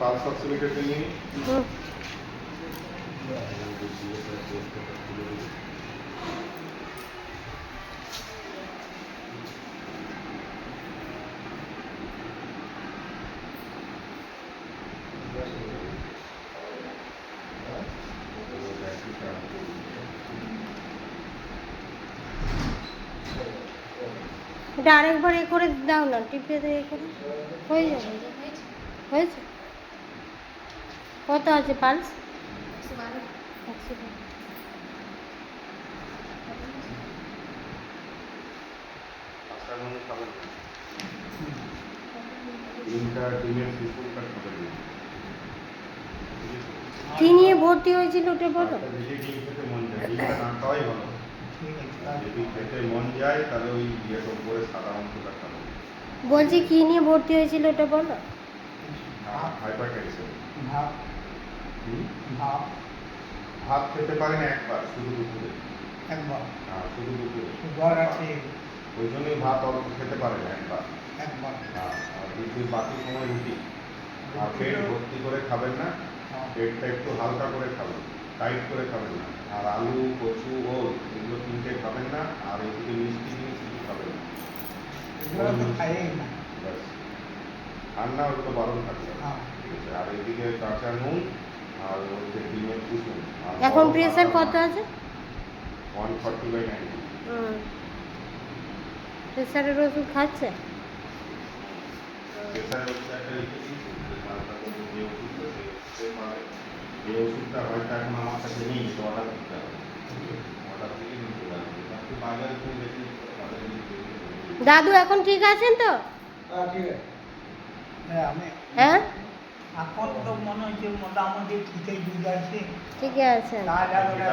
Pulse অক্সিমিটারটা নিয়ে এটা আরেকবার এ করে দাও না টিপে দিয়ে এ করে। হয়ে যাবে। হয়েছে? কত আছে পালস। কি নিয়ে ভর্তি হয়েছিল ওটা বলো? বলছি কি নিয়ে ভর্তি হয়েছিল ওটা বলো। হাইপার ভাব ভাত। খেতে পারেন একবার শুধু দুপুরে। একবার। হ্যাঁ শুধু দুপুরে। সুগার আছে। ওই জন্যই ভাত অল্প খেতে পারেন একবার। একবার। হ্যাঁ, আর দুপুর বাকি সময় রুটি। আর পেট ভর্তি করে খাবেন না হ্যাঁ, পেটটা একটু হালকা করে খাবেন টাইট করে খাবেন না। আর আলু কচু ওল এগুলো তিনটে খাবেন না আর এদিকে মিষ্টি জিনিস কিছু খাবেন না। ঠান্ডা ওগুলো বারণ থাকবে। হ্যাঁ। ঠিক আছে আর এদিকে কাঁচা নুন এখন প্রেসার কত আছে? প্রেসারের ওষুধ খাচ্ছে? প্রেসারের ওষুধ একটা লিখে দিয়েছি যে মালটা কোনো যে ওষুধটা সে সে পাবে এই ওষুধটা হয়তো এখন আমার কাছে নেই তো অর্ডার দিতে হবে। অর্ডার থেকে নিতে পারবে আপনি বাজারে তুমি দেখে বাজারে নিতে পারবে। দাদু এখন ঠিক আছেন তো? হ্যাঁ, হ্যাঁ? এখন তো মনে হচ্ছে মোটামুটি ঠিকই বুঝাচ্ছি ঠিক আছে। কাজ হবে?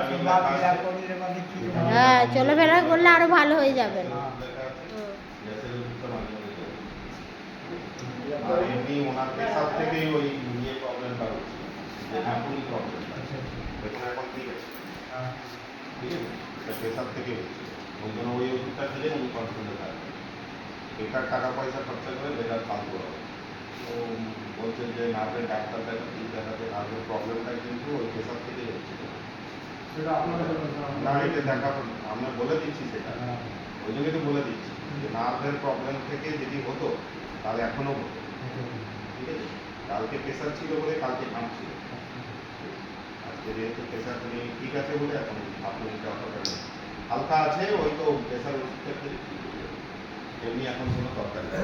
হ্যাঁ চলাফেরা করলে আরও ভালো হয়ে যাবে। এমনি ওনার থেকেই ওই ইয়ে প্রবলেমটা হচ্ছে প্রবলেমটা এখন ঠিক আছে। হ্যাঁ, ঠিক আছে? এটা থেকে হচ্ছে। ওই জন্য ওই ওষুধটা খেলে উনি কন্ট্রোলে থাকবে বেকার টাকা পয়সা খরচা করে বেকার ফালতু হবে। তো বলছেন যে নার্ভের ডাক্তার দেখাতে দেখাতে নার্ভের প্রবলেমটা কিন্তু ওই প্রেসার থেকেই হচ্ছে। না এটা দেখাবো না। আমরা বলে দিচ্ছি সেটা। ওই জন্যই তো বলে দিচ্ছি যে নার্ভের প্রবলেম থেকে যদি হতো তাহলে এখনও হতো। ঠিক আছে? কালকে প্রেসার ছিল বলে কালকে ঘামছিল আজকে যেহেতু প্রেসার ঠিক আছে বলে এখন আপনি এটা অতটা নেই। হালকা আছে ওই তো প্রেসার ওষুধটা ঠিক হয়ে। এমনি এখন কোনো দরকার নেই।